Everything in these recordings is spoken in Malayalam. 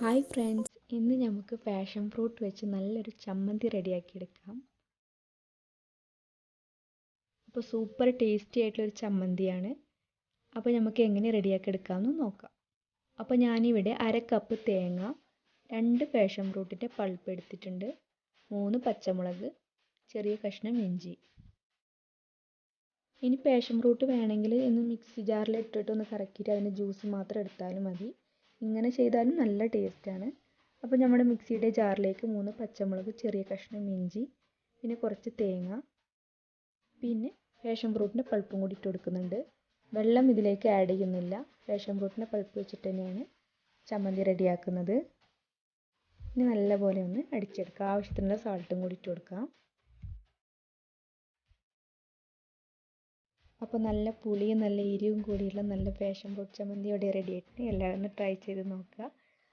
Hi friends. ഇന്ന് നമുക്ക് പാഷൻ ഫ്രൂട്ട് വെച്ച് നല്ലൊരു ചമ്മന്തി റെഡിയാക്കി എടുക്കാം. അപ്പോൾ സൂപ്പർ ടേസ്റ്റി ആയിട്ടുള്ളൊരു ചമ്മന്തിയാണ്. അപ്പോൾ നമുക്ക് എങ്ങനെ റെഡിയാക്കി എടുക്കാമെന്ന് നോക്കാം. അപ്പോൾ ഞാനിവിടെ അര കപ്പ് തേങ്ങ രണ്ട് പാഷൻ ഫ്രൂട്ടിന്റെ പൾപ്പ് എടുത്തിട്ടുണ്ട്. മൂന്ന് പച്ചമുളക് ചെറിയ കഷ്ണം ഇഞ്ചി. ഇനി പാഷൻ ഫ്രൂട്ട് വേണമെങ്കിൽ ഒന്ന് മിക്സി ജാറിൽ ഇട്ടിട്ട് ഒന്ന് കറക്കിയിട്ട് അതിന്റെ ജ്യൂസ് മാത്രം എടുത്താലും മതി. ഇങ്ങനെ ചെയ്താലും നല്ല ടേസ്റ്റാണ്. അപ്പോൾ നമ്മുടെ മിക്സിയുടെ ജാറിലേക്ക് മൂന്ന് പച്ചമുളക് ചെറിയ കഷ്ണം ഇഞ്ചി പിന്നെ കുറച്ച് തേങ്ങ പിന്നെ പാഷൻ ഫ്രൂട്ടിന്റെ പൾപ്പും കൂടി ഇട്ട് കൊടുക്കുന്നുണ്ട്. വെള്ളം ഇതിലേക്ക് ആഡ് ചെയ്യുന്നില്ല. പാഷൻ ഫ്രൂട്ടിന്റെ പൾപ്പ് വെച്ചിട്ട് തന്നെയാണ് ചമ്മന്തി റെഡിയാക്കുന്നത്. ഇനി നല്ലപോലെ ഒന്ന് അടിച്ചെടുക്കുക ആവശ്യത്തിനുള്ള സാൾട്ടും കൂടി ഇട്ട് കൊടുക്കാം. അപ്പോൾ നല്ല പുളിയും നല്ല എരിവും കൂടിയുള്ള നല്ല പാഷൻ ഫ്രൂട്ട് ചമ്മന്തി ഇവിടെ റെഡി ആയിട്ടുണ്ട് എല്ലാവരും ഒന്ന് ട്രൈ ചെയ്ത് നോക്കുക.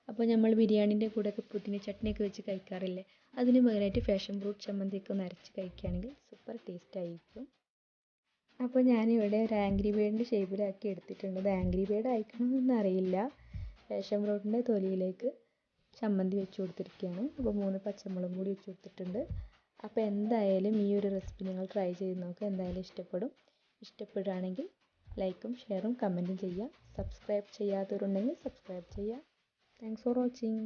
അപ്പോൾ നമ്മൾ ബിരിയാണീന്റെ കൂടെയൊക്കെ പുതിന ചട്നിയൊക്കെ വെച്ച് കഴിക്കാറില്ലേ? അതിന് പകരമായിട്ട് പാഷൻ ഫ്രൂട്ട് ചമ്മന്തിയൊക്കെ ഒന്ന് അരച്ച് കഴിക്കുകയാണെങ്കിൽ സൂപ്പർ ടേസ്റ്റ് ആയിരിക്കും. അപ്പോൾ ഞാനിവിടെ ഒരു ആംഗ്രി ബേഡിന്റെ ഷേപ്പിലാക്കി എടുത്തിട്ടുണ്ട്. അത് ആംഗ്രി ബേഡ് അയക്കണമെന്നൊന്നും അറിയില്ല. പാഷൻ ഫ്രൂട്ടിന്റെ തൊലിയിലേക്ക് ചമ്മന്തി വെച്ച് കൊടുത്തിരിക്കുകയാണ്. അപ്പോൾ മൂന്ന് പച്ചമുളകും കൂടി വെച്ച് കൊടുത്തിട്ടുണ്ട്. അപ്പോൾ എന്തായാലും ഈ ഒരു റെസിപ്പി നിങ്ങൾ ട്രൈ ചെയ്ത് നോക്കുക. എന്തായാലും ഇഷ്ടപ്പെടും. ഇഷ്ടപ്പെടുകയാണെങ്കിൽ ലൈക്കും ഷെയറും കമന്റും ചെയ്യുക. സബ്സ്ക്രൈബ് ചെയ്യാത്തവരുണ്ടെങ്കിൽ സബ്സ്ക്രൈബ് ചെയ്യുക. Thanks for watching